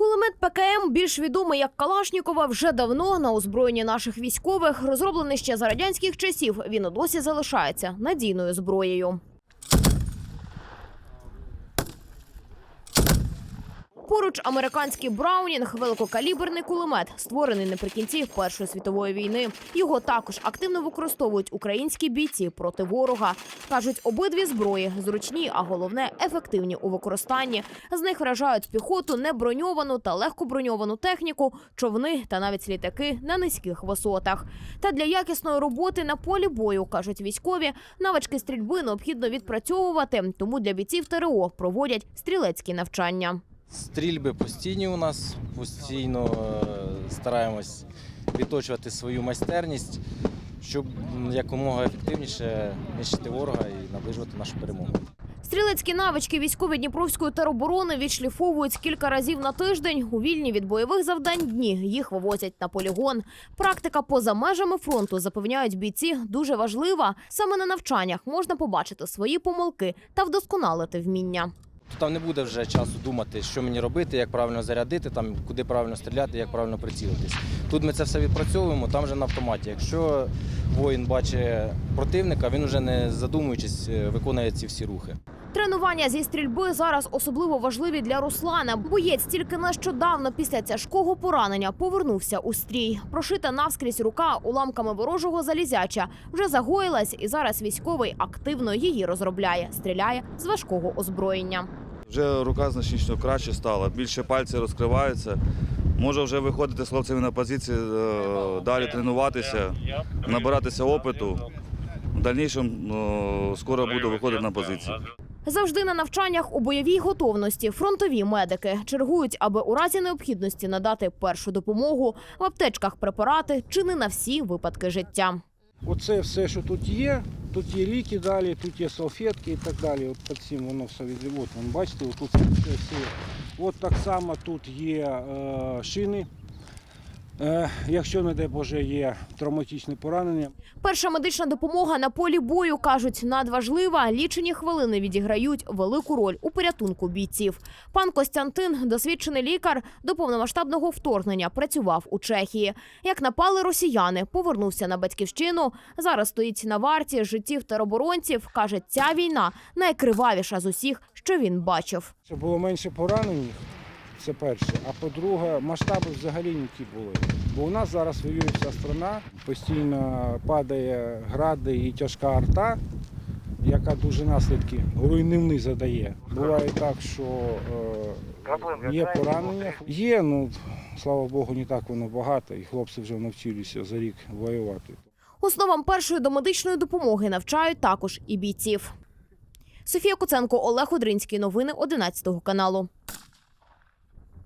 Кулемет ПКМ, більш відомий як Калашнікова, вже давно на озброєнні наших військових, розроблений ще за радянських часів. Він досі залишається надійною зброєю. Поруч американський Браунінг, великокаліберний кулемет, створений наприкінці Першої світової війни. Його також активно використовують українські бійці проти ворога. кажуть, обидві зброї зручні, а головне ефективні у використанні. З них вражають піхоту, неброньовану та легкоброньовану техніку, човни та навіть літаки на низьких висотах. Та для якісної роботи на полі бою кажуть військові, навички стрільби необхідно відпрацьовувати. Тому для бійців ТРО проводять стрілецькі навчання. Стрільби постійні у нас, постійно е, стараємось відточувати свою майстерність, щоб якомога ефективніше нищити ворога і наближувати нашу перемогу. Стрілецькі навички військові Дніпровської тероборони відшліфовують кілька разів на тиждень. У вільні від бойових завдань дні їх вивозять на полігон. Практика поза межами фронту запевняють бійці дуже важлива. Саме на навчаннях можна побачити свої помилки та вдосконалити вміння. Там не буде вже часу думати, що мені робити, як правильно зарядити, там, куди правильно стріляти, як правильно прицілитись. Тут ми це все відпрацьовуємо, там вже на автоматі. Якщо воїн бачить противника, він вже не задумуючись е, виконує ці всі рухи. Тренування зі стрільби зараз особливо важливі для Руслана. Боєць тільки нещодавно після тяжкого поранення повернувся у стрій. Прошита навскрізь рука уламками ворожого залізяча вже загоїлась, і зараз військовий активно її розробляє, стріляє з важкого озброєння. Вже рука значно краще стала, більше пальці розкриваються. Може вже виходити з хлопцями на позиції, е, далі тренуватися, набиратися опиту. В дальнішому е, скоро буду виходити на позиції. Завжди на навчаннях у бойовій готовності фронтові медики чергують, аби у разі необхідності надати першу допомогу в аптечках препарати чи не на всі випадки життя. Оце все, що тут є. Тут є ліки далі, тут є салфетки і так далі. От під цим воно все від... От, вон, бачите, тут все, все. От так само тут є е, шини. Е, якщо, не дай Боже, є травматичне поранення, Перша медична допомога на полі бою кажуть надважлива. Лічені хвилини відіграють велику роль у порятунку бійців. Пан Костянтин, досвідчений лікар, до повномасштабного вторгнення працював у Чехії. Як напали росіяни, повернувся на батьківщину. Зараз стоїть на варті життів тероборонців. каже, ця війна найкривавіша з усіх, що він бачив. щоб було менше поранених, це перше. А по-друге, масштаби взагалі не ті були. Бо у нас зараз воює вся страна, постійно падає гради і тяжка арта, яка дуже наслідки руйнівні задає. Буває так, що е, є поранення. Є, ну слава Богу, не так воно багато, і хлопці вже навчилися за рік воювати. Основам першої домедичної допомоги навчають також і бійців. Софія Куценко, Олег Одринський. Новини 11 каналу.